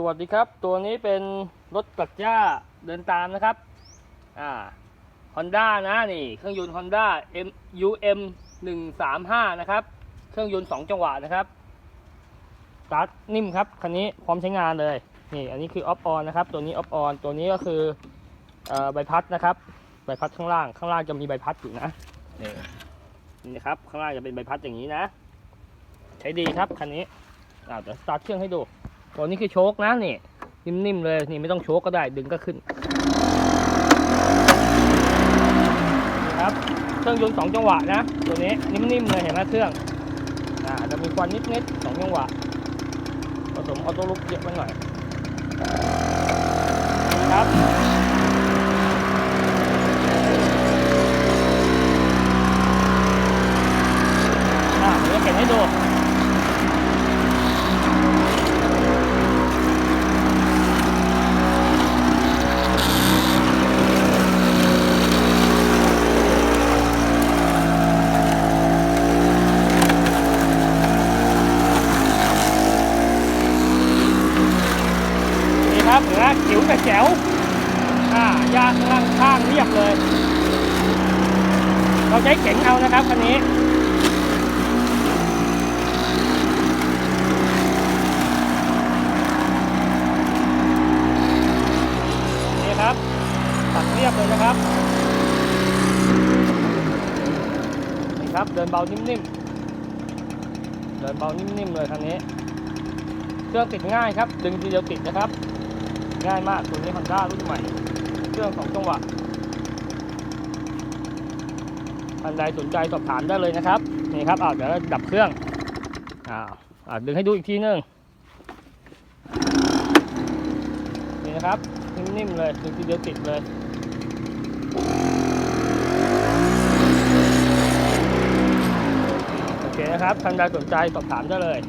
สวัสดีครับ ตัวนี้เป็นรถตัดหญ้าเดินตามนะครับ อ่า Honda นะนี่ เครื่องยนต์ Honda M UM 135 นะครับ เครื่องยนต์ 2 จังหวะนะครับสตาร์ทนิ่มครับ คันนี้พร้อมใช้งานเลย นี่ อันนี้คือออฟออนนะครับ ตัวนี้ออฟออนตัวนี้ก็คืออใบพัดนะครับ ใบพัดข้างล่าง ข้างล่างจะมีใบพัดอยู่นะ นี่นี่นะครับ ข้างล่างจะเป็นใบพัดอย่างนี้นะ ใช้ดีครับคันนี้อ่าเดี๋ยวสตาร์ทเครื่องให้ดู ตัวนี้คือโชคนะนี่นิ่มๆเลยนี่ไม่ต้องโชคก็ได้ดึงก็ขึ้นครับเครื่องยนต์สองจังหวะนะ ตัวนี้นิ่มๆเลยเห็นไหมเครื่องอ่าจะมีควันนิดๆสองจังหวะผสมออโต้ลุกเยอะไปหน่อยครับอ่าเดี๋ยวเก็บให้ดู นี่ครับเห็นไหมจิ๋วแต่แจ๋วอ่ายางข้างข้างเรียบเลย เราใช้เข็นเอานะครับคันนี้นี่ครับ ตัดเรียบเลยนะครับนี่ครับเดินเบานิ่มๆ เดินเบานิ่มๆเลยคันนี้ เครื่องติดง่ายครับ ดึงทีเดียวติดนะครับ ง่ายมากตัวนี้ Honda รุ่นใหม่ เครื่องสองจังหวะท่านใดสนใจสอบถามได้เลยนะครับนี่ครับอ่าเดี๋ยวดับเครื่องอ่าอ่าดึงให้ดูอีกทีนึงนี่นะครับนิ่มๆเลยดึงทีเดียวติดเลยโอเคนะครับท่านใดสนใจสอบถามได้เลย